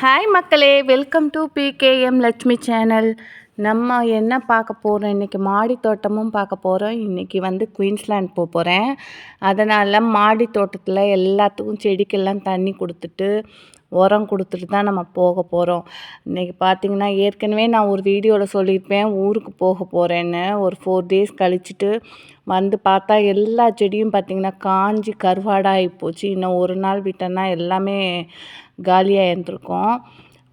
Hi மக்களே. Welcome to PKM Lakshmi channel நம்ம என்ன பார்க்க போகிறோம் இன்றைக்கி மாடி தோட்டமும் பார்க்க போகிறோம் இன்றைக்கி வந்து குயின்ஸ்லாண்ட் போக போகிறேன் அதனால் மாடி தோட்டத்தில் எல்லாத்துக்கும் செடிக்கெல்லாம் தண்ணி கொடுத்துட்டு உரம் கொடுத்துட்டு தான் நம்ம போக போகிறோம் இன்றைக்கி பார்த்திங்கன்னா ஏற்கனவே நான் ஒரு வீடியோவில் சொல்லியிருப்பேன் ஊருக்கு போக போகிறேன்னு ஒரு ஃபோர் டேஸ் கழிச்சிட்டு வந்து பார்த்தா எல்லா செடியும் பார்த்திங்கன்னா காஞ்சி கருவாடாகி போச்சு. இன்னும் ஒரு நாள் விட்டோன்னா எல்லாமே காலியாக இருந்திருக்கும்.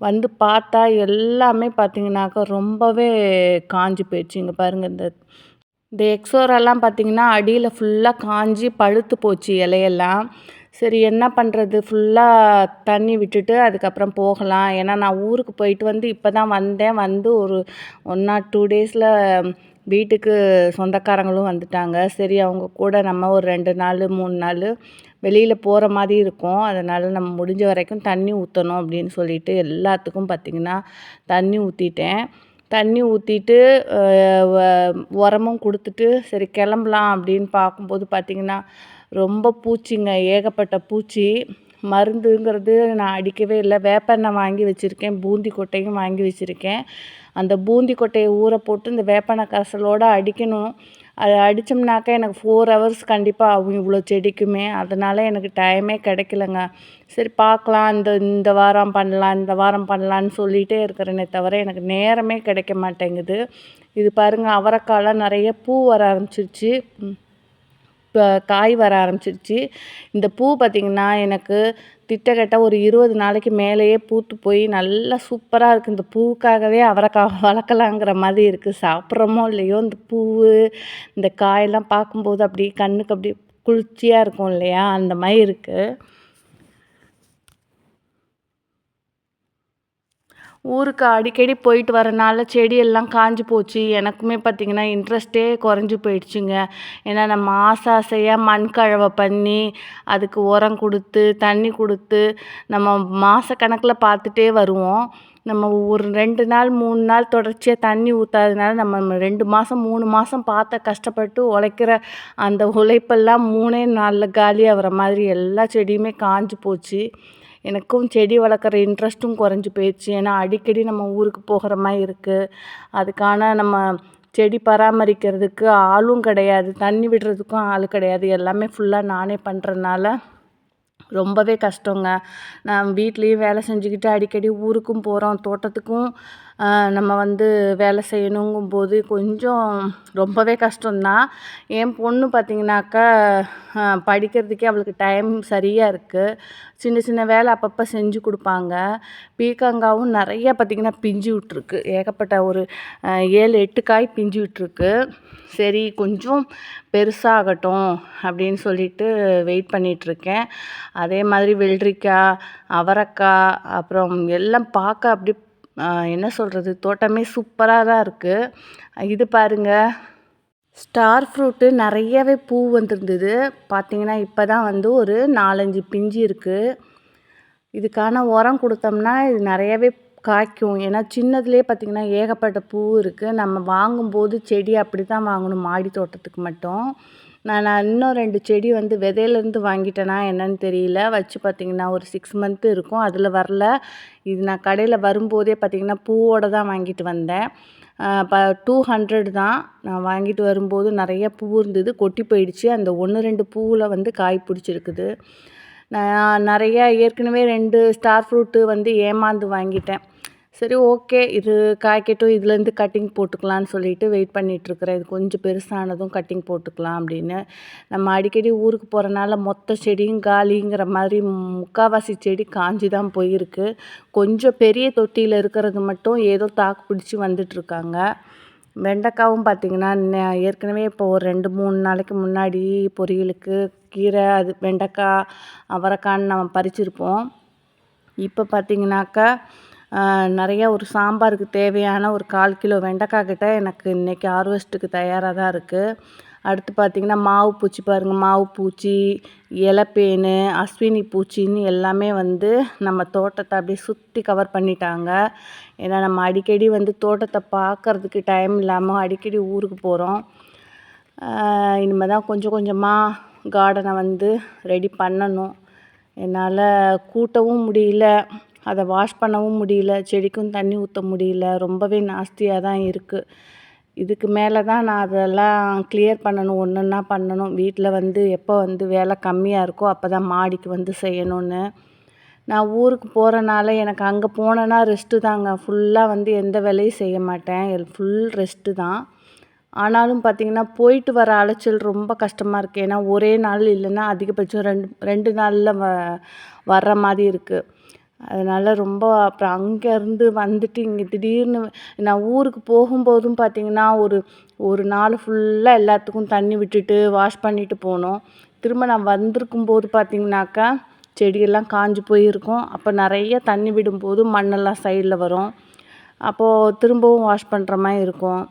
வந்து பார்த்தா எல்லாமே பார்த்திங்கனாக்கா ரொம்பவே காஞ்சி போயிடுச்சு. இங்கே பாருங்கள் இந்த இந்த எக்ஸோரெல்லாம் பார்த்திங்கன்னா அடியில் ஃபுல்லாக காஞ்சி பழுத்து போச்சு இலையெல்லாம். சரி என்ன பண்ணுறது ஃபுல்லாக தண்ணி விட்டுட்டு அதுக்கப்புறம் போகலாம். ஏன்னா நான் ஊருக்கு போயிட்டு வந்து இப்போ தான் வந்தேன். வந்து ஒரு ஒன் ஆர் டூ டேஸில் வீட்டுக்கு சொந்தக்காரங்களும் வந்துட்டாங்க. சரி அவங்க கூட நம்ம ஒரு ரெண்டு நாள் மூணு நாள் வெளியில் போகிற மாதிரி இருக்கும். அதனால் நம்ம முடிஞ்ச வரைக்கும் தண்ணி ஊற்றணும் அப்படின்னு சொல்லிட்டு எல்லாத்துக்கும் பார்த்திங்கன்னா தண்ணி ஊற்றிட்டேன் தண்ணி ஊற்றிட்டு உரமும் கொடுத்துட்டு சரி கிளம்பலாம் அப்படின்னு பார்க்கும்போது பார்த்திங்கன்னா ரொம்ப பூச்சிங்க. ஏகப்பட்ட பூச்சி. மருந்துங்கிறது நான் அடிக்கவே இல்லை. வேப்பெண்ணெய் வாங்கி வச்சுருக்கேன். பூந்தி கொட்டையும் வாங்கி வச்சுருக்கேன். அந்த பூந்தி கொட்டையை ஊற போட்டு இந்த வேப்பெண்ணெய் கரைசலோடு அடிக்கணும். அதை அடித்தோம்னாக்கா எனக்கு ஃபோர் ஹவர்ஸ் கண்டிப்பாக ஆகும் இவ்வளோ செடிக்குமே. அதனால் எனக்கு டைமே கிடைக்கலங்க. சரி பார்க்கலாம். இந்த இந்த வாரம் பண்ணலாம் இந்த வாரம் பண்ணலான்னு சொல்லிகிட்டே இருக்கிறேனே தவிர எனக்கு நேரமே கிடைக்க மாட்டேங்குது. இது பாருங்கள் அவரைக்காலாம் நிறைய பூ வர ஆரம்பிச்சிருச்சு. இப்போ காய் வர ஆரம்பிச்சிருச்சு. இந்த பூ பார்த்திங்கன்னா எனக்கு திட்டக்கட்ட ஒரு இருபது நாளைக்கு மேலேயே பூத்து போய் நல்லா சூப்பராக இருக்குது இந்த பூவுக்காகவே அவரைக்காய் வளர்க்கலாங்கிற மாதிரி இருக்குது சாப்பிட்றோமோ இல்லையோ இந்த பூ இந்த காயெல்லாம் பார்க்கும்போது அப்படி கண்ணுக்கு அப்படி குளிர்ச்சியாக இருக்கும் இல்லையா? அந்த மாதிரி இருக்குது ஊருக்கு அடிக்கடி போயிட்டு வரனால செடியெல்லாம் காஞ்சி போச்சு. எனக்குமே பார்த்திங்கன்னா இன்ட்ரெஸ்ட்டே குறைஞ்சி போயிடுச்சுங்க. ஏன்னா நம்ம ஆசை ஆசையாக மண் கழவை பண்ணி அதுக்கு உரம் கொடுத்து தண்ணி கொடுத்து நம்ம மாதக்கணக்கில் பார்த்துட்டே வருவோம். நம்ம ஒரு ரெண்டு நாள் மூணு நாள் தொடர்ச்சியாக தண்ணி ஊற்றாதனால நம்ம ரெண்டு மாதம் மூணு மாதம் பார்த்த கஷ்டப்பட்டு உழைக்கிற அந்த உழைப்பெல்லாம் மூணே நாளில் காலி ஆகிற மாதிரி எல்லா செடியுமே காஞ்சி போச்சு. எனக்கும் செடி வளர்க்குற இன்ட்ரெஸ்ட்டும் குறைஞ்சி போயிடுச்சு. ஏன்னா அடிக்கடி நம்ம ஊருக்கு போகிற மாதிரி இருக்குது அதுக்கான நம்ம செடி பராமரிக்கிறதுக்கு ஆளும் கிடையாது. தண்ணி விடுறதுக்கும் ஆள் கிடையாது. எல்லாமே ஃபுல்லாக நானே பண்ணுறதுனால ரொம்பவே கஷ்டங்க. நான் வீட்லேயும் வேலை செஞ்சுக்கிட்டு அடிக்கடி ஊருக்கும் போகிறோம் தோட்டத்துக்கும் நம்ம வந்து வேலை செய்யணுங்கும்போது கொஞ்சம் ரொம்பவே கஷ்டம்தான். என் பொண்ணு பார்த்திங்கனாக்கா படிக்கிறதுக்கே அவளுக்கு டைம் சரியாக இருக்குது சின்ன சின்ன வேலை அப்பப்போ செஞ்சு கொடுப்பாங்க. பீக்கங்காவும் நிறைய பார்த்திங்கன்னா பிஞ்சு விட்ருக்கு ஏகப்பட்ட ஒரு ஏழு எட்டு காய் பிஞ்சு விட்ருக்கு சரி கொஞ்சம் பெருசாகட்டும் அப்படின்னு சொல்லிட்டு வெயிட் பண்ணிகிட்ருக்கேன் அதே மாதிரி வெள்ளரிக்காய் அவரைக்காய் அப்புறம் எல்லாம் பார்க்க அப்படி என்ன சொல்கிறது தோட்டமே சூப்பராக தான் இருக்குது இது பாருங்கள் ஸ்டார் ஃப்ரூட்டு நிறையவே பூ வந்திருந்தது. பார்த்திங்கன்னா இப்போ தான் வந்து ஒரு நாலஞ்சு பிஞ்சு இருக்குது இதுக்கான உரம் கொடுத்தோம்னா இது நிறையவே காய்க்கும். ஏன்னா சின்னதுலேயே பார்த்திங்கன்னா ஏகப்பட்ட பூ இருக்குது நம்ம வாங்கும்போது செடி அப்படி தான் வாங்கணும் மாடி தோட்டத்துக்கு மட்டும். நான் நான் இன்னும் ரெண்டு செடி வந்து விதையிலேருந்து வாங்கிட்டேனா என்னன்னு தெரியல. வச்சு பார்த்திங்கன்னா ஒரு சிக்ஸ் மந்த்து இருக்கும். அதில் வரல. இது நான் கடையில் வரும்போதே பார்த்திங்கன்னா பூவோடு தான் வாங்கிட்டு வந்தேன். இப்போ டூ ஹண்ட்ரட் தான் நான் வாங்கிட்டு வரும்போது நிறைய பூ இருந்தது. கொட்டி போயிடுச்சு. அந்த ஒன்று ரெண்டு பூவில் வந்து காய் பிடிச்சிருக்குது. நான் நிறையா ஏற்கனவே ரெண்டு ஸ்டார் ஃப்ரூட்டு வந்து ஏமாந்து வாங்கிட்டேன். சரி ஓகே. இது காய்க்கட்டும் இதுலேருந்து கட்டிங் போட்டுக்கலான்னு சொல்லிட்டு வெயிட் பண்ணிகிட்ருக்குறேன் இது கொஞ்சம் பெருசானதும் கட்டிங் போட்டுக்கலாம் அப்படின்னு. நம்ம அடிக்கடி ஊருக்கு போகிறனால மொத்த செடியும் காலிங்கிற மாதிரி முக்கால்வாசி செடி காஞ்சி தான் போயிருக்கு. கொஞ்சம் பெரிய தொட்டியில் இருக்கிறது மட்டும் ஏதோ தாக்கு பிடிச்சி வந்துட்டுருக்காங்க. வெண்டைக்காவும் பார்த்திங்கன்னா ஏற்கனவே இப்போ ஒரு ரெண்டு மூணு நாளைக்கு முன்னாடி பொரியலுக்கு கீரை அது வெண்டைக்காய் அவரைக்கான்னு நம்ம பறிச்சிருப்போம். இப்போ பார்த்திங்கனாக்கா நிறைய ஒரு சாம்பாருக்கு தேவையான ஒரு கால் கிலோ வெண்டைக்காய் கிட்ட எனக்கு இன்றைக்கி ஹார்வெஸ்ட்டுக்கு தயாராக தான் இருக்குது அடுத்து பார்த்திங்கன்னா மாவு பூச்சி பாருங்கள் மாவு பூச்சி இலப்பேனு அஸ்வினி பூச்சின்னு எல்லாமே வந்து நம்ம தோட்டத்தை அப்படியே சுற்றி கவர் பண்ணிட்டாங்க. ஏன்னா நம்ம அடிக்கடி வந்து தோட்டத்தை பார்க்குறதுக்கு டைம் இல்லாமல் அடிக்கடி ஊருக்கு போகிறோம் இனிமேல் தான் கொஞ்சம் கொஞ்சமாக கார்டனை வந்து ரெடி பண்ணணும். என்னால் கூட்டவும் முடியல. அதை வாஷ் பண்ணவும் முடியல செடிக்கும் தண்ணி ஊற்ற முடியல ரொம்பவே நாஸ்தியாக தான் இருக்குது இதுக்கு மேலே தான் நான் அதெல்லாம் கிளியர் பண்ணணும் ஒன்று ஒன்றா பண்ணணும். வீட்டில் வந்து எப்போ வந்து வேலை கம்மியாக இருக்கோ அப்போ தான் மாடிக்கு வந்து செய்யணும்னு. நான் ஊருக்கு போகிறனால எனக்கு அங்கே போனேன்னா ரெஸ்ட்டு தாங்க. ஃபுல்லாக வந்து எந்த வேலையும் செய்ய மாட்டேன். ஃபுல் ரெஸ்ட்டு தான். ஆனாலும் பார்த்திங்கன்னா போயிட்டு வர அலைச்சல் ரொம்ப கஷ்டமாக இருக்குது ஏன்னா ஒரே நாள் இல்லைன்னா அதிகபட்சம் ரெண்டு ரெண்டு நாளில் வ வர்ற மாதிரி இருக்குது அதனால் ரொம்ப அப்புறம் அங்கேருந்து வந்துட்டு இங்கே திடீர்னு நான் ஊருக்கு போகும்போதும் பார்த்திங்கன்னா ஒரு ஒரு நாள் ஃபுல்லாக எல்லாத்துக்கும் தண்ணி விட்டுட்டு வாஷ் பண்ணிட்டு போனோம். திரும்ப நான் வந்திருக்கும் போது பார்த்திங்கனாக்கா செடியெல்லாம் காஞ்சி போயிருக்கும். அப்போ நிறைய தண்ணி விடும்போது மண்ணெல்லாம் சைடில் வரும். அப்போது திரும்பவும் வாஷ் பண்ணுற மாதிரி இருக்கும்.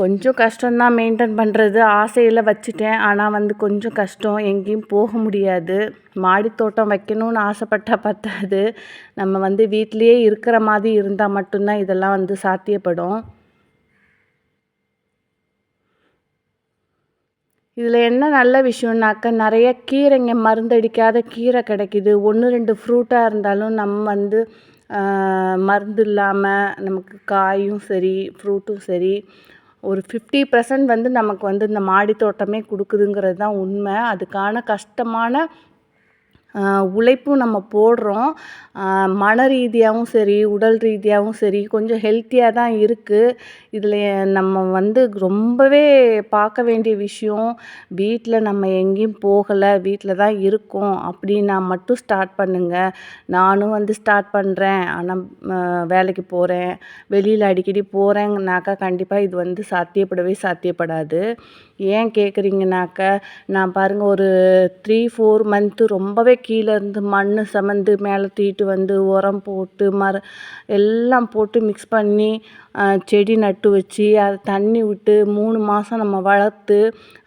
கொஞ்சம் கஷ்டம்தான் மெயின்டைன் பண்ணுறது ஆசையில் வச்சுட்டேன். ஆனால் வந்து கொஞ்சம் கஷ்டம். எங்கேயும் போக முடியாது. மாடி தோட்டம் வைக்கணும்னு ஆசைப்பட்டால் பத்தாது. நம்ம வந்து வீட்லேயே இருக்கிற மாதிரி இருந்தால் மட்டும்தான் இதெல்லாம் வந்து சாத்தியப்படும். இதில் என்ன நல்ல விஷயம்னாக்க நிறைய கீரைங்க மருந்தடிக்காத கீரை கிடைக்கிது. ஒன்று ரெண்டு ஃப்ரூட்டாக இருந்தாலும் நம்ம வந்து மருந்து இல்லாமல் நமக்கு காயும் சரி ஃப்ரூட்டும் சரி ஒரு ஃபிஃப்டி பர்சன்ட் வந்து நமக்கு வந்து இந்த மாடி தோட்டமே கொடுக்குதுங்கிறது தான் உண்மை. அதுக்கான கஷ்டமான உழைப்பும் நம்ம போடுறோம். மன ரீதியாகவும் சரி உடல் ரீதியாகவும் சரி கொஞ்சம் ஹெல்த்தியாக தான் இருக்குது இதில் நம்ம வந்து ரொம்பவே பார்க்க வேண்டிய விஷயம் வீட்டில் நம்ம எங்கேயும் போகலை வீட்டில் தான் இருக்கோம் அப்படின்னா மட்டும் ஸ்டார்ட் பண்ணுங்கள் நானும் வந்து ஸ்டார்ட் பண்ணுறேன் ஆனால் வேலைக்கு போகிறேன் வெளியில் அடிக்கடி போகிறேங்கனாக்கா கண்டிப்பாக இது வந்து சாத்தியப்படவே சாத்தியப்படாது. ஏன் கேட்குறீங்கனாக்க நான் பாருங்கள் ஒரு த்ரீ ஃபோர் மந்த்து ரொம்பவே கீழேருந்து மண் சமந்து மேலே தூக்கிட்டு வந்து உரம் போட்டு மர எல்லாம் போட்டு மிக்ஸ் பண்ணி செடி நட்டு வச்சு அதை தண்ணி விட்டு மூணு மாதம் நம்ம வளர்த்து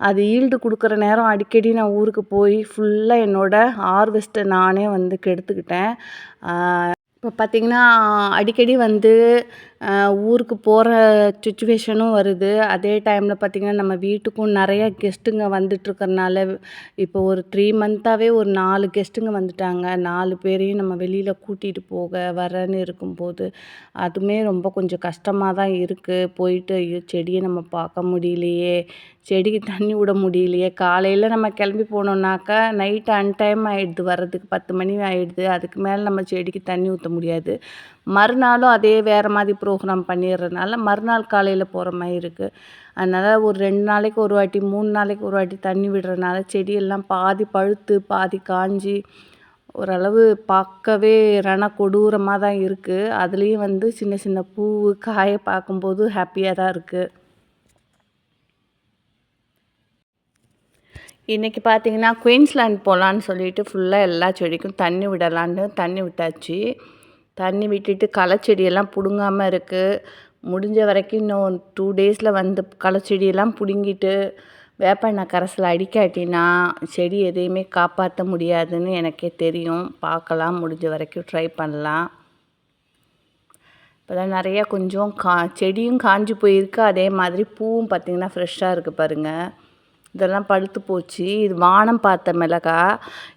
அது ஈல்டு கொடுக்குற நேரம் அடிக்கடி நான் ஊருக்கு போய் ஃபுல்லாக என்னோடய ஹார்வெஸ்ட்டை நானே வந்து கெடுத்துக்கிட்டேன். இப்போ பார்த்திங்கன்னா அடிக்கடி வந்து ஊருக்கு போகிற சுச்சுவேஷனும் வருது. அதே டைமில் பார்த்திங்கன்னா நம்ம வீட்டுக்கும் நிறைய கெஸ்ட்டுங்க வந்துட்டுருக்கறனால இப்போ ஒரு த்ரீ மந்த்தாகவே ஒரு நாலு கெஸ்ட்டுங்க வந்துட்டாங்க. நாலு பேரையும் நம்ம வெளியில் கூட்டிகிட்டு போக வரன்னு இருக்கும்போது அதுவுமே ரொம்ப கொஞ்சம் கஷ்டமாக தான் இருக்குது போயிட்டு ஐயோ செடியை நம்ம பார்க்க முடியலையே செடிக்கு தண்ணி விட முடியலையே. காலையில் நம்ம கிளம்பி போனோம்னாக்கா நைட் அன்டைம் ஆகிடுது வர்றதுக்கு பத்து மணி ஆகிடுது அதுக்கு மேலே நம்ம செடிக்கு தண்ணி ஊற்ற முடியாது. மறுநாளும் அதே வேறு மாதிரி ப்ரோக்ராம் பண்ணிடுறதுனால மறுநாள் காலையில் போகிற மாதிரி இருக்குது அதனால் ஒரு ரெண்டு நாளைக்கு ஒரு வாட்டி மூணு நாளைக்கு ஒரு வாட்டி தண்ணி விடுறதுனால செடியெல்லாம் பாதி பழுத்து பாதி காஞ்சி ஓரளவு பார்க்கவே ரண கொடூரமாக தான் இருக்குது அதுலேயும் வந்து சின்ன சின்ன பூ காய பார்க்கும்போது ஹாப்பியாக தான் இருக்குது இன்றைக்கி பார்த்தீங்கன்னா குயின்ஸ்லாண்ட் போகலான்னு சொல்லிட்டு ஃபுல்லாக எல்லா செடிக்கும் தண்ணி விடலான்னு தண்ணி விட்டாச்சு. தண்ணி விட்டுட்டு களை செடியெல்லாம் பிடுங்காமல் இருக்குது முடிஞ்ச வரைக்கும் இன்னும் டூ டேஸில் வந்து களைச்செடியெல்லாம் பிடுங்கிட்டு வேப்பெண்ணெய் கரைசல் அடிக்காட்டினா செடி எதையுமே காப்பாற்ற முடியாதுன்னு எனக்கே தெரியும். பார்க்கலாம் முடிஞ்ச வரைக்கும் ட்ரை பண்ணலாம். இப்போதான் நிறையா கொஞ்சம் கா செடியும் காஞ்சி போயிருக்கு. அதே மாதிரி பூவும் பார்த்திங்கன்னா ஃப்ரெஷ்ஷாக இருக்குது பாருங்கள் இதெல்லாம் பழுத்து போச்சு. இது வானம் பார்த்த மிளகா.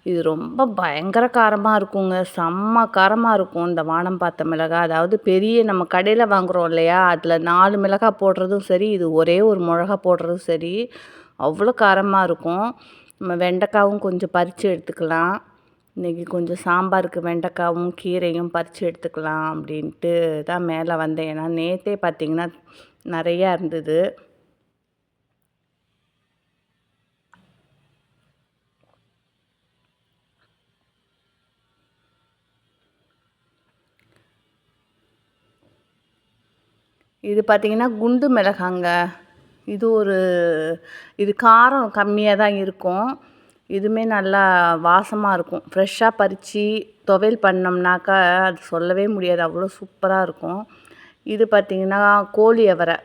இது ரொம்ப பயங்கர காரமாக இருக்குங்க. செம்ம காரமாக இருக்கும் இந்த வானம் பார்த்த மிளகா. அதாவது பெரிய நம்ம கடையில் வாங்குகிறோம் இல்லையா? அதில் நாலு மிளகா போடுறதும் சரி இது ஒரே ஒரு மிளகா போடுறதும் சரி அவ்வளோ காரமாக இருக்கும். நம்ம வெண்டைக்காவும் கொஞ்சம் பறித்து எடுத்துக்கலாம். இன்றைக்கி கொஞ்சம் சாம்பாருக்கு வெண்டைக்காவும் கீரையும் பறித்து எடுத்துக்கலாம் அப்படின்ட்டு தான் மேலே வந்தேன். ஏன்னா நேற்றே பார்த்திங்கன்னா நிறையா இருந்தது. இது பார்த்திங்கன்னா குண்டு மிளகாங்க. இது ஒரு இது காரம் கம்மியாக தான் இருக்கும். இதுவுமே நல்லா வாசமாக இருக்கும். ஃப்ரெஷ்ஷாக பறித்து துவையல் பண்ணோம்னாக்கா அது சொல்லவே முடியாது. அவ்வளோ சூப்பராக இருக்கும். இது பார்த்திங்கன்னா கோழி அவரை.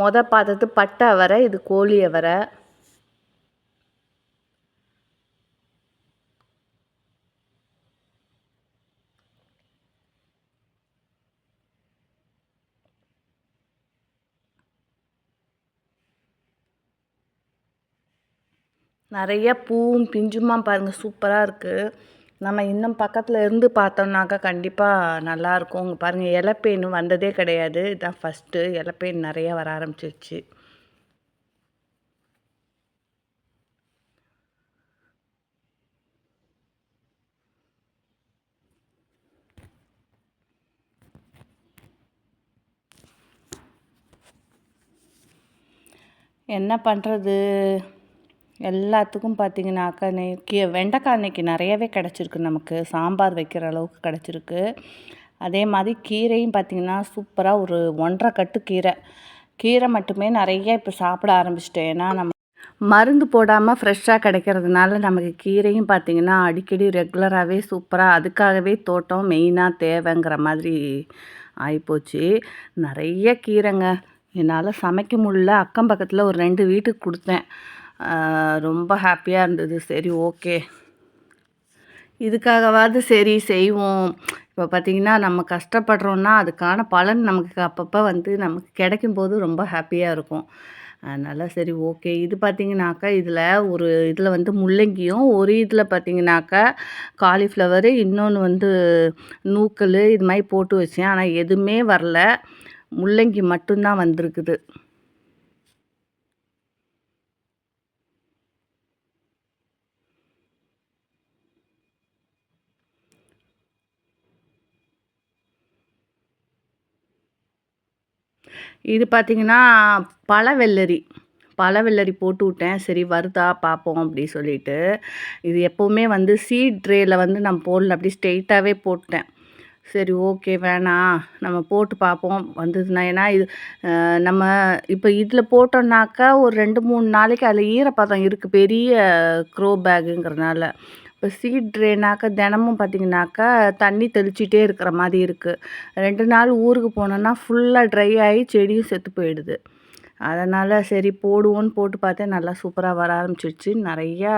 மொதல் பார்த்தது பட்டை அவரை இது கோழி அவரை. நிறைய பூவும் பிஞ்சுமா பாருங்கள் சூப்பராக இருக்குது நம்ம இன்னும் பக்கத்தில் இருந்து பார்த்தோம்னாக்கா கண்டிப்பாக நல்லாயிருக்கும் இங்கே பாருங்கள் இலப்பேன் வந்ததே கிடையாது. இதுதான் ஃபஸ்ட்டு இலப்பேன் நிறைய வர ஆரம்பிச்சிருச்சு. என்ன பண்ணுறது எல்லாத்துக்கும் பார்த்தீங்கன்னாக்கா கீ வெண்டைக்காய் இன்றைக்கி நிறையவே கிடச்சிருக்கு நமக்கு. சாம்பார் வைக்கிற அளவுக்கு கிடச்சிருக்கு. அதே மாதிரி கீரையும் பார்த்திங்கன்னா சூப்பராக ஒரு ஒன்றரை கட்டு கீரை. கீரை மட்டுமே நிறைய இப்போ சாப்பிட ஆரம்பிச்சிட்டேன். ஏன்னா நம்ம மருந்து போடாமல் ஃப்ரெஷ்ஷாக கிடைக்கிறதுனால நமக்கு கீரையும் பார்த்திங்கன்னா அடிக்கடி ரெகுலராகவே சூப்பராக அதுக்காகவே தோட்டம் மெயினாக தேவைங்கிற மாதிரி ஆகிப்போச்சு நிறைய கீரைங்க. என்னால் சமைக்க முடியல. அக்கம் பக்கத்தில் ஒரு ரெண்டு வீட்டுக்கு கொடுத்தேன். ரொம்ப ஹாப்பியாக இருந்தது. சரி ஓகே இதுக்காகவாவது சரி செய்வோம். இப்போ பார்த்திங்கன்னா நம்ம கஷ்டப்படுறோன்னா அதுக்கான பலன் நமக்கு அப்பப்போ வந்து நமக்கு கிடைக்கும்போது ரொம்ப ஹாப்பியாக இருக்கும். அதனால் சரி ஓகே இது பார்த்திங்கனாக்கா இதில் ஒரு இதில் வந்து முள்ளங்கியும் ஒரு இதில் பார்த்திங்கனாக்கா காலிஃப்ளவரு இன்னொன்று வந்து நூக்கல் இது மாதிரி போட்டு வச்சேன். ஆனால் எதுவுமே வரல. முள்ளங்கி மட்டும்தான் வந்திருக்குது. இது பார்த்திங்கன்னா பழவெள்ளரி. பழவெள்ளரி போட்டு விட்டேன். சரி வருதா பார்ப்போம் அப்படி சொல்லிட்டு. இது எப்போவுமே வந்து சீட் ட்ரேயில் வந்து நான் போடல. அப்படி ஸ்ட்ரெயிட்டாகவே போட்டேன். சரி ஓகே வேணாம் நம்ம போட்டு பார்ப்போம் வந்ததுன்னா. ஏன்னா இது நம்ம இப்போ இதில் போட்டோம்னாக்கா ஒரு ரெண்டு மூணு நாளைக்கு அதில் ஈரப்பதம் இருக்குது பெரிய க்ரோ பேக்குங்கிறனால இப்போ சீட் ட்ரேனாக்கா தினமும் பார்த்திங்கனாக்கா தண்ணி தெளிச்சிட்டே இருக்கிற மாதிரி இருக்குது ரெண்டு நாள் ஊருக்கு போனோன்னா ஃபுல்லாக ட்ரை ஆகி செடியும் செத்து போயிடுது. அதனால் சரி போடுவோன்னு போட்டு பார்த்தேன். நல்லா சூப்பராக வர ஆரம்பிச்சிருச்சு. நிறையா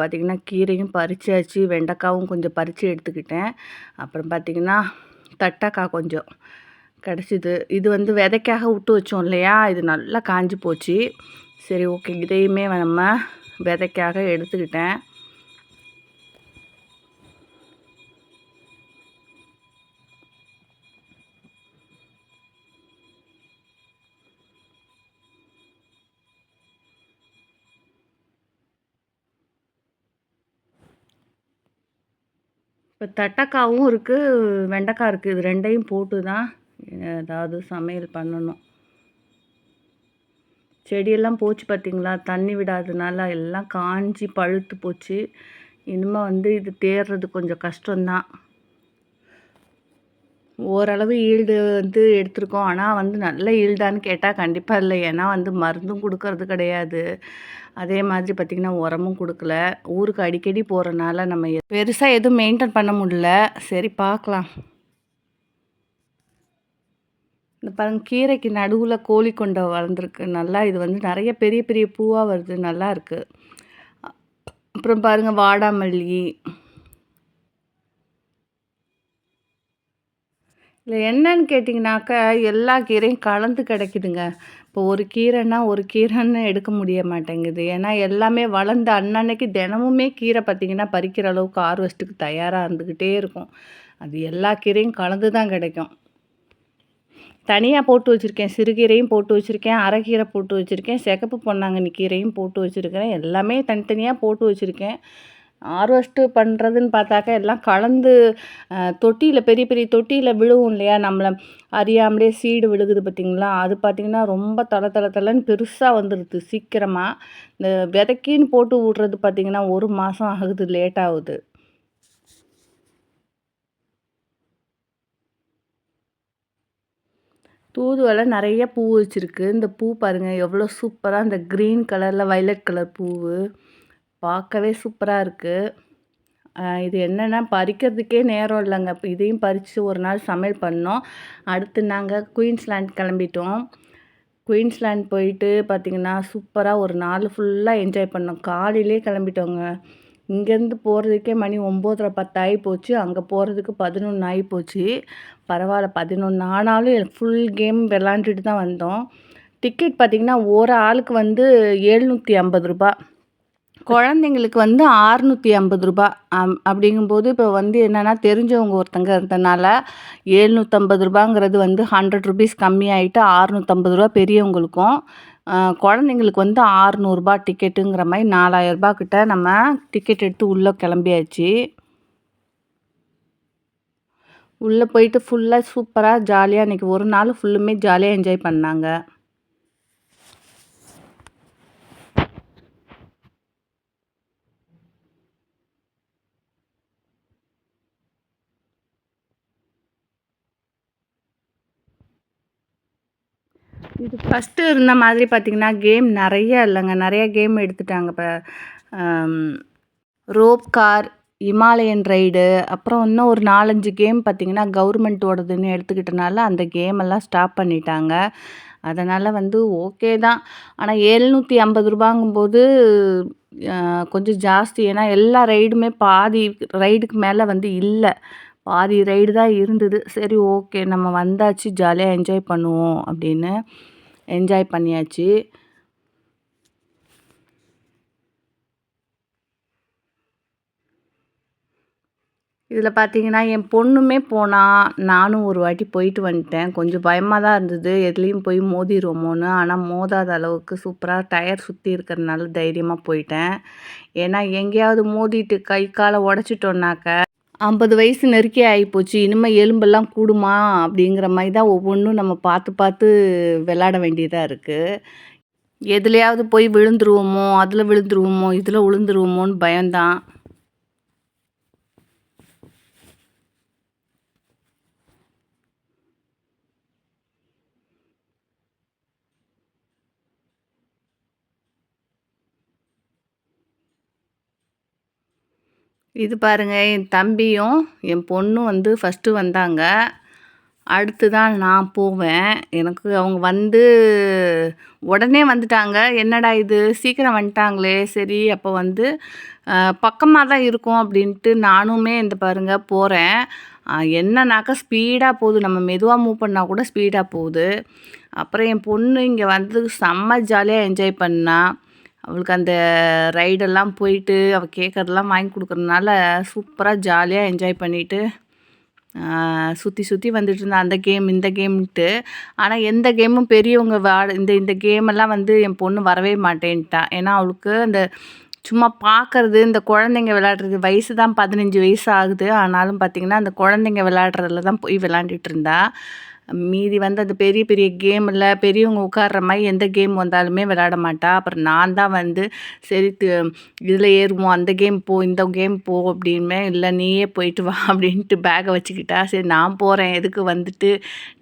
பார்த்திங்கன்னா கீரையும் பறிச்சாச்சு. வெண்டைக்காவும் கொஞ்சம் பறித்து எடுத்துக்கிட்டேன். அப்புறம் பார்த்திங்கன்னா தட்டக்காய் கொஞ்சம் கிடச்சிது. இது வந்து விதைக்காக விட்டு வச்சோம் இல்லையா? இது நல்லா காஞ்சி போச்சு. சரி ஓகே இதையுமே நம்ம விதைக்காக எடுத்துக்கிட்டேன். இப்போ தட்டைக்காவும் இருக்குது வெண்டைக்காய் இருக்குது இது ரெண்டையும் போட்டு தான் ஏதாவது சமையல் பண்ணணும். செடியெல்லாம் போச்சு பார்த்திங்களா? தண்ணி விடாததுனால எல்லாம் காஞ்சி பழுத்து போச்சு. இனிமேல் வந்து இது தேடுறது கொஞ்சம் கஷ்டம்தான். ஓரளவு ஈல்டு வந்து எடுத்திருக்கோம். ஆனால் வந்து நல்ல ஈல்டான்னு கேட்டால் கண்டிப்பாக இல்லை. ஏன்னா வந்து மருந்தும் கொடுக்கறது கிடையாது. அதே மாதிரி பார்த்திங்கன்னா உரமும் கொடுக்கல. ஊருக்கு அடிக்கடி போகிறனால நம்ம பெருசாக எதுவும் மெயின்டைன் பண்ண முடியல. சரி பார்க்கலாம் இந்த பாருங்க கீரைக்கு நடுவில் கோழி கொண்டை வளர்ந்துருக்கு. நல்லா இது வந்து நிறைய பெரிய பெரிய பூவாக வருது. நல்லா இருக்குது அப்புறம் பாருங்கள் வாடாமல்லி. இல்லை என்னன்னு கேட்டிங்கனாக்கா எல்லா கீரையும் கலந்து கிடைக்குதுங்க. இப்போ ஒரு கீரைன்னா ஒரு கீரைன்னு எடுக்க முடிய மாட்டேங்குது. ஏன்னா எல்லாமே வளர்ந்த அன்னன்னைக்கு தினமுமே கீரை பார்த்திங்கன்னா பறிக்கிற அளவுக்கு ஹார்வெஸ்ட்டுக்கு தயாராக இருந்துக்கிட்டே இருக்கும். அது எல்லா கீரையும் கலந்து தான் கிடைக்கும். தனியாக போட்டு வச்சுருக்கேன். சிறுகீரையும் போட்டு வச்சுருக்கேன். அரைக்கீரை போட்டு வச்சுருக்கேன். சிகப்பு பொன்னாங்கண்ணி கீரையும் போட்டு வச்சுருக்கிறேன். எல்லாமே தனித்தனியாக போட்டு வச்சுருக்கேன். ஆர்வஸ்ட்டு பண்ணுறதுன்னு பார்த்தாக்கா எல்லாம் கலந்து தொட்டியில் பெரிய பெரிய தொட்டியில் விழுவும் இல்லையா? நம்மளை அறியாமலே சீடு விழுகுது பார்த்திங்களா? அது பார்த்திங்கன்னா ரொம்ப தள தள தலைன்னு பெருசாக வந்துடுது சீக்கிரமாக இந்த விதைக்கின்னு போட்டு விட்றது பார்த்திங்கன்னா ஒரு மாதம் ஆகுது லேட் ஆகுது. தூதுவளை நிறைய பூ வச்சுருக்கு. இந்த பூ பாருங்கள் எவ்வளோ சூப்பராக இந்த க்ரீன் கலரில் வைலட் கலர் பூவு. பார்க்கவே சூப்பராக இருக்குது இது என்னென்னா பறிக்கிறதுக்கே நேரம் இல்லைங்க. இப்போ இதையும் பறித்து ஒரு நாள் சமையல் பண்ணோம். அடுத்து நாங்கள் குயின்ஸ்லேண்ட் கிளம்பிட்டோம். குயின்ஸ்லேண்ட் போயிட்டு பார்த்திங்கன்னா சூப்பராக ஒரு நாள் ஃபுல்லாக என்ஜாய் பண்ணோம். காலையிலே கிளம்பிட்டோங்க. இங்கேருந்து போகிறதுக்கே மணி ஒம்போதரை பத்து ஆகி போச்சு. அங்கே போகிறதுக்கு பதினொன்று ஆகி போச்சு. பரவாயில்ல பதினொன்று ஆனாலும் ஃபுல் கேம் விளாண்டுட்டு தான் வந்தோம். டிக்கெட் பார்த்திங்கன்னா ஒரு ஆளுக்கு வந்து எழுநூற்றி ஐம்பது ரூபா குழந்தைங்களுக்கு வந்து ஆறுநூற்றி ஐம்பது ரூபா அம் அப்படிங்கும்போது இப்போ வந்து என்னென்னா தெரிஞ்சவங்க ஒருத்தங்க இருந்தனால ஏழ்நூற்றம்பது ரூபாங்கிறது வந்து ஹண்ட்ரட் ருபீஸ் கம்மியாயிட்டு ஆறுநூற்றம்பது ரூபா பெரியவங்களுக்கும் குழந்தைங்களுக்கு வந்து ஆறுநூறுபா டிக்கெட்டுங்கிற மாதிரி நாலாயிரரூபா கிட்ட நம்ம டிக்கெட் எடுத்து உள்ளே கிளம்பியாச்சு. உள்ளே போயிட்டு ஃபுல்லாக சூப்பராக ஜாலியாக இன்றைக்கி ஒரு நாள் ஃபுல்லுமே ஜாலியாக என்ஜாய் பண்ணாங்க. இது ஃபஸ்ட்டு இருந்த மாதிரி பார்த்திங்கன்னா கேம் நிறைய இல்லைங்க. நிறைய கேம் எடுத்துட்டாங்க. இப்போ ரோப் கார் இமாலயன் ரைடு அப்புறம் இன்னும் ஒரு நாலஞ்சு கேம் பார்த்திங்கன்னா கவர்மெண்ட்டோடதுன்னு எடுத்துக்கிட்டனால அந்த கேம் எல்லாம் ஸ்டாப் பண்ணிட்டாங்க. அதனால் வந்து ஓகே தான். ஆனால் எழுநூற்றி ஐம்பது ரூபாங்கும்போது கொஞ்சம் ஜாஸ்தி. ஏன்னா எல்லா ரைடுமே பாதி ரைடுக்கு மேலே வந்து இல்லை. பாதி ரைடு தான் இருந்தது. சரி ஓகே நம்ம வந்தாச்சு ஜாலியாக என்ஜாய் பண்ணுவோம் அப்படின்னு என்ஜாய் பண்ணியாச்சு. இதில் பார்த்தீங்கன்னா என் பொண்ணுமே போனால் நானும் ஒரு வாட்டி போயிட்டு வந்துட்டேன். கொஞ்சம் பயமாக தான் இருந்தது. எதுலேயும் போய் மோதிடுவோமோன்னு ஆனால் மோதாத அளவுக்கு சூப்பராக டயர் சுற்றி இருக்கிறதுனால தைரியமாக போயிட்டேன். ஏன்னா எங்கேயாவது மோதிட்டு கை காலை உடச்சிட்டோன்னாக்க ஐம்பது வயசு நெருக்கி ஆகிப்போச்சு இனிமேல் எலும்பெல்லாம் கூடுமா? அப்படிங்கிற மாதிரி தான் ஒவ்வொன்றும் நம்ம பார்த்து பார்த்து விளாட வேண்டியதாக இருக்குது எதுலையாவது போய் விழுந்துருவோமோ அதில் விழுந்துருவோமோ இதில் விழுந்துருவோமோன்னு பயம்தான். இது பாருங்கள் என் தம்பியும் என் பொண்ணும் வந்து ஃபஸ்ட்டு வந்தாங்க. அடுத்து தான் நான் போவேன். எனக்கு அவங்க வந்து உடனே வந்துட்டாங்க. என்னடா இது? சீக்கிரம் வந்துட்டாங்களே. சரி அப்போ வந்து பக்கமாக தான் இருக்கும் அப்படின்ட்டு நானுமே இந்த பாருங்கள் போகிறேன் என்னன்னாக்கா ஸ்பீடாக போகுது. நம்ம மெதுவாக மூவ் பண்ணால் கூட ஸ்பீடாக போகுது. அப்புறம் என் பொண்ணு இங்கே வந்து செம்ம ஜாலியாக என்ஜாய் பண்ணால் அவளுக்கு அந்த ரைடெல்லாம் போயிட்டு அவள் கேட்குறதெல்லாம் வாங்கி கொடுக்குறதுனால சூப்பராக ஜாலியாக என்ஜாய் பண்ணிவிட்டு சுற்றி சுற்றி வந்துட்டு இருந்தா அந்த கேம் இந்த கேம்ன்ட்டு ஆனால் எந்த கேமும் பெரியவங்க வா இந்த இந்த கேமெல்லாம் வந்து என் பொண்ணு வரவே மாட்டேன்ட்டா. ஏன்னா அவளுக்கு அந்த சும்மா பார்க்குறது இந்த குழந்தைங்க விளையாடுறது வயசு தான் பதினஞ்சு வயசு ஆகுது. ஆனாலும் பார்த்திங்கன்னா அந்த குழந்தைங்க விளையாடுறதுல தான் போய் விளாண்டுட்டு இருந்தா. மீதி வந்து அந்த பெரிய பெரிய கேமில் பெரியவங்க உட்கார்ற மாதிரி எந்த கேம் வந்தாலுமே விளையாட மாட்டா. அப்புறம் நான் தான் வந்து சரி இதில் ஏறுவோம் அந்த கேம் போ இந்த கேம் போ அப்படின்மே இல்லை நீயே போயிட்டு வா அப்படின்ட்டு பேக்கை வச்சுக்கிட்டா சரி நான் போகிறேன் எதுக்கு வந்துட்டு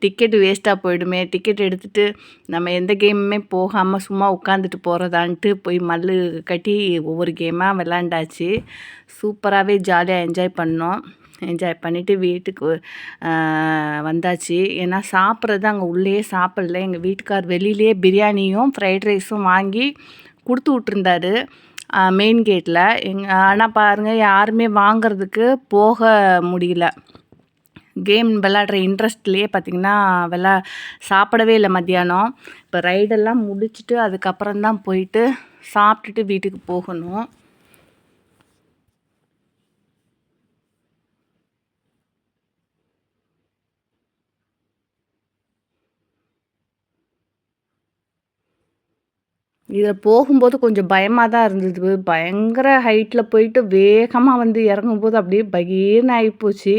டிக்கெட்டு வேஸ்ட்டாக போயிடுமே டிக்கெட் எடுத்துகிட்டு நம்ம எந்த கேமுமே போகாமல் சும்மா உட்காந்துட்டு போகிறதான்ட்டு போய் மல்லு கட்டி ஒவ்வொரு கேமாக விளாண்டாச்சு சூப்பராகவே ஜாலியாக என்ஜாய் பண்ணோம். என்ஜாய் பண்ணிவிட்டு வீட்டுக்கு வந்தாச்சு. ஏன்னா சாப்பிட்றது அங்கே உள்ளே சாப்பிடல. எங்கள் வீட்டுக்கார் வெளியிலே பிரியாணியும் ஃப்ரைட் ரைஸும் வாங்கி கொடுத்து விட்ருந்தாரு மெயின் கேட்டில் எங் ஆனால் பாருங்கள் யாருமே வாங்கிறதுக்கு போக முடியல. கேம் விளாட்ற இன்ட்ரெஸ்ட்லேயே பார்த்திங்கன்னா விளா சாப்பிடவே இல்லை மத்தியானம். இப்போ ரைடெல்லாம் முடிச்சுட்டு அதுக்கப்புறம் தான் போயிட்டு சாப்பிட்டுட்டு வீட்டுக்கு போகணும். இதில் போகும்போது கொஞ்சம் பயமாக தான் இருந்தது. பயங்கர ஹைட்டில் போயிட்டு வேகமாக வந்து இறங்கும்போது அப்படியே பகீர்னு ஆகிப்போச்சு.